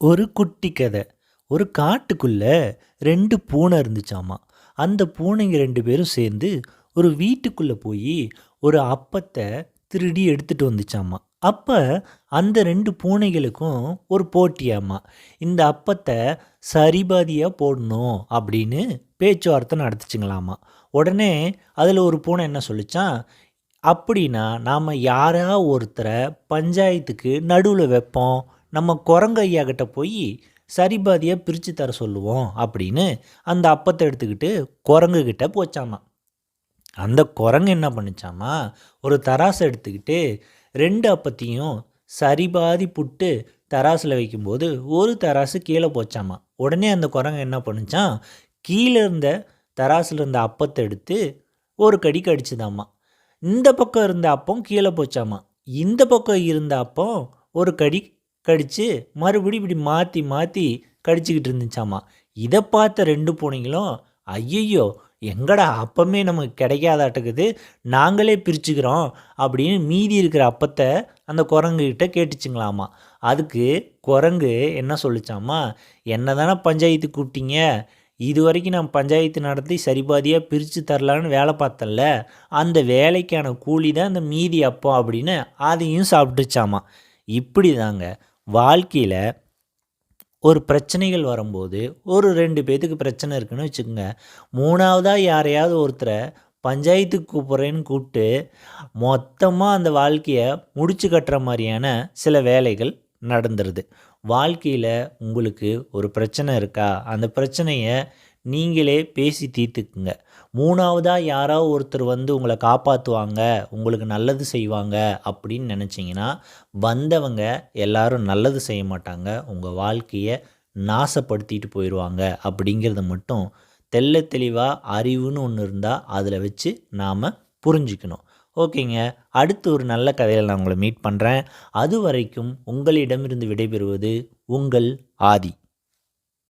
ஒரு குட்டி கதை. ஒரு காட்டுக்குள்ளே ரெண்டு பூனை இருந்துச்சாமா? அந்த பூனைங்க ரெண்டு பேரும் சேர்ந்து ஒரு வீட்டுக்குள்ளே போய் ஒரு அப்பத்தை திருடி எடுத்துகிட்டு வந்துச்சாமா? அப்போ அந்த ரெண்டு பூனைகளுக்கும் ஒரு போட்டியாமா? இந்த அப்பத்தை சரிபாதியாக போடணும் அப்படின்னு பேச்சுவார்த்தை நடத்துச்சுங்களாமா? உடனே அதில் ஒரு பூனை என்ன சொல்லிச்சான் அப்படின்னா நாம் யாரா ஒருத்தரை பஞ்சாயத்துக்கு நடுவில் வைப்போம். நம்ம குரங்கு ஐயா கிட்ட போய் சரிபாதியாக பிரித்து தர சொல்லுவோம் அப்படின்னு அந்த அப்பத்தை எடுத்துக்கிட்டு குரங்கு கிட்ட போச்சாமா. அந்த குரங்கு என்ன பண்ணிச்சாமா ஒரு தராசை எடுத்துக்கிட்டு ரெண்டு அப்பத்தையும் சரிபாதி புட்டு தராசில் வைக்கும்போது ஒரு தராசு கீழே போச்சாமா. உடனே அந்த குரங்கு என்ன பண்ணுச்சான் கீழே இருந்த தராசில் இருந்த அப்பத்தை எடுத்து ஒரு கடி கடிச்சுதாம்மா இந்த பக்கம் இருந்த அப்பம் கீழே போச்சாமா. இந்த பக்கம் இருந்த அப்பம் ஒரு கடி கடித்து மறுபடி இப்படி மாற்றி மாற்றி கடிச்சிக்கிட்டு இருந்துச்சாமா? இதை பார்த்த ரெண்டு பூனைங்களும் ஐயையோ எங்கடா அப்பமே நமக்கு கிடைக்காதாட்டுக்குது நாங்களே பிரிச்சுக்கிறோம் அப்படின்னு மீதி இருக்கிற அப்பத்தை அந்த குரங்குகிட்ட கேட்டுச்சுங்களாமா? அதுக்கு குரங்கு என்ன சொல்லிச்சாமா? என்ன தானே பஞ்சாயத்து கூப்பிட்டீங்க? இது வரைக்கும் நான் பஞ்சாயத்து நடத்தி சரிபாதியாக பிரித்து தரலான்னு வேலை பார்த்தல அந்த வேலைக்கான கூலி தான் இந்த மீதி அப்பம் அப்படின்னு அதையும் சாப்பிட்டுச்சாமா இப்படி தாங்க வாழ்க்கையில் ஒரு பிரச்சனைகள் வரும்போது ஒரு ரெண்டு பேத்துக்கு பிரச்சனை இருக்குன்னு வச்சுக்கோங்க. மூணாவதாக யாரையாவது ஒருத்தரை பஞ்சாயத்துக்கு கூப்பிட்றேன்னு கூப்பிட்டு மொத்தமாக அந்த வாழ்க்கையை முடிச்சு கட்டுற மாதிரியான சில வேலைகள் நடந்துருது. வாழ்க்கையில் உங்களுக்கு ஒரு பிரச்சனை இருக்கா? அந்த பிரச்சனையை நீங்களே பேசி தீர்த்துக்குங்க. மூணாவதாக யாராவது ஒருத்தர் வந்து உங்களை காப்பாற்றுவாங்க உங்களுக்கு நல்லது செய்வாங்க அப்படின்னு நினச்சிங்கன்னா வந்தவங்க எல்லாரும் நல்லது செய்ய மாட்டாங்க. உங்கள் வாழ்க்கையை நாசப்படுத்திட்டு போயிடுவாங்க அப்படிங்கிறத மட்டும் தெல்ல தெளிவாக அறிவுன்னு ஒன்று இருந்தால் அதில் வச்சு நாம் புரிஞ்சுக்கணும். ஓகேங்க. அடுத்து ஒரு நல்ல கதையில் நான் உங்களை மீட் பண்ணுறேன் அது வரைக்கும் உங்களிடமிருந்து விடைபெறுவது உங்கள் ஆதி.